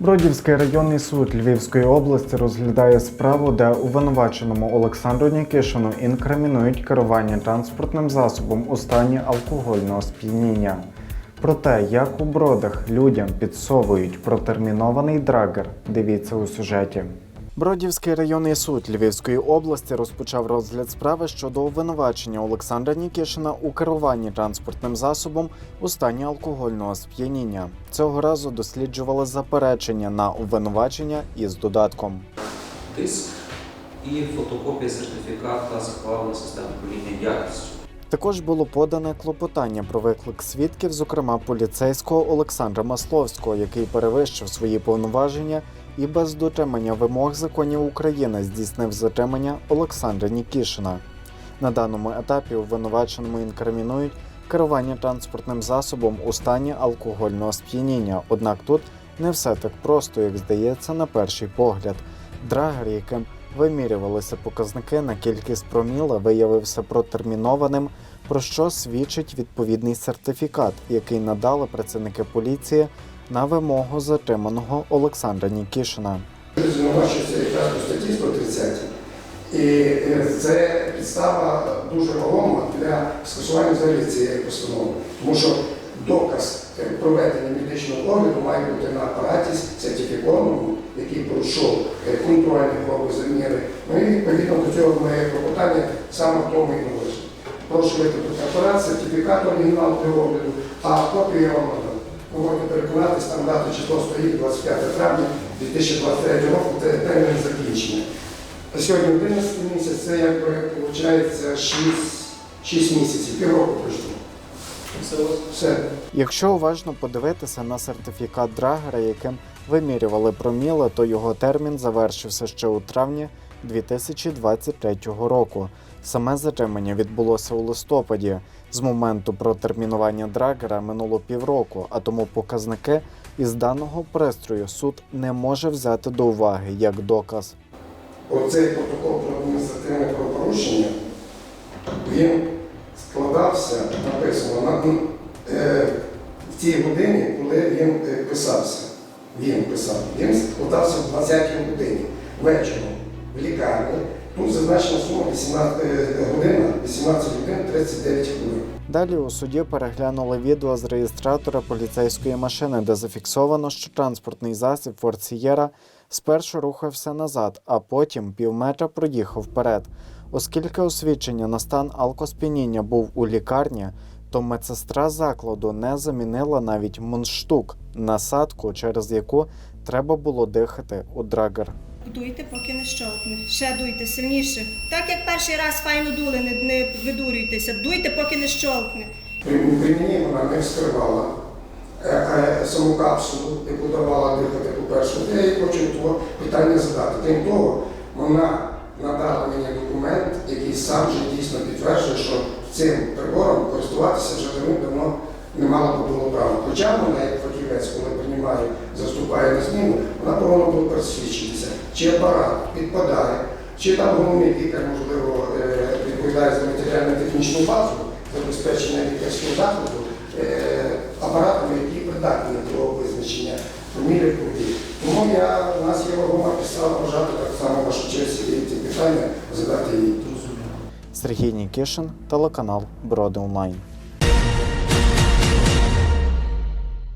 Бродівський районний суд Львівської області розглядає справу, де обвинуваченому Олександру Нікішину інкримінують керування транспортним засобом у стані алкогольного сп'яніння. Про те, як у бродах людям підсовують протермінований драгер, дивіться у сюжеті. Бродівський районний суд Львівської області розпочав розгляд справи щодо обвинувачення Олександра Нікішина у керуванні транспортним засобом у стані алкогольного сп'яніння. Цього разу досліджували заперечення на обвинувачення із додатком. тиск і фотокопія сертифіката захвалення системи управління якістю. Також було подане клопотання про виклик свідків, зокрема поліцейського Олександра Масловського, який перевищив свої повноваження і без дотримання вимог законів України здійснив затримання Олександра Нікішина. На даному етапі обвинуваченому інкримінують керування транспортним засобом у стані алкогольного сп'яніння. Однак тут не все так просто, як здається на перший погляд. Драгер, яким вимірювалися показники на кількість проміла, виявився протермінованим, про що свідчить відповідний сертифікат, який надали працівники поліції на вимогу затриманого Олександра Нікішина. Звинувачується якраз у статті 130. І е, це підстава дуже вагома для скасування взагалі цієї постанови. Тому що доказ е, проведення медичного огляду має бути на апараті сертифікованому, який пройшов е, контрольні проби заміри. Ну і відповідно до цього моє клопотання саме в тому і належить. Прошу викликати апарат, сертифікат оригінал для огляду, а копію я вам надам. Можете переконатись, там дата число стоїть 25 травня 2023 року, це термін закінчення. А сьогодні 11 місяць, це як виходить 6, 6 місяців, півроку пройшло. Все. Якщо уважно подивитися на сертифікат Драгера, яким вимірювали проміли, то його термін завершився ще у травні 2023 року. Саме затримання відбулося у листопаді. З моменту протермінування Драгера минуло півроку, а тому показники із даного пристрою суд не може взяти до уваги як доказ. Оцей протокол про адміністративне правопорушення, він складався, написано, на, е, в тій годині, коли він е, писався. Він писав. Він складався в 20 годині вечором лікарні. Тут зазначена сума 18 е, година, 18 годин 39 хвилин. Далі у суді переглянули відео з реєстратора поліцейської машини, де зафіксовано, що транспортний засіб Sierra спершу рухався назад, а потім півметра проїхав вперед. Оскільки освідчення на стан алкосп'яніння був у лікарні, то медсестра закладу не замінила навіть мундштук насадку, через яку треба було дихати у драгер. Дуйте, поки не щолкне. Ще дуйте сильніше. Так як перший раз файно дули, не, не видурюйтеся. Дуйте, поки не щолкне. При, мені вона не вскривала е, е, саму капсулу, яку давала дихати по-перше. От Я їй хочу того питання задати. Крім того, вона надала мені документ, який сам вже дійсно підтверджує, що цим прибором користуватися вже давно не мала би було права. Хоча вона, як фахівець, коли приймає, заступає на зміну, вона повинна була пересвідчитися, чи апарат підпадає, чи там головний лікар, можливо, е, відповідає за матеріально-технічну базу забезпечення лікарського закладу е, апаратами, які придатні до визначення фамілії подій. Тому я, у нас є вагома підстава вважати так само вашу честь і ці питання задати їй. Сергій Нікішин, телеканал Броди Онлайн.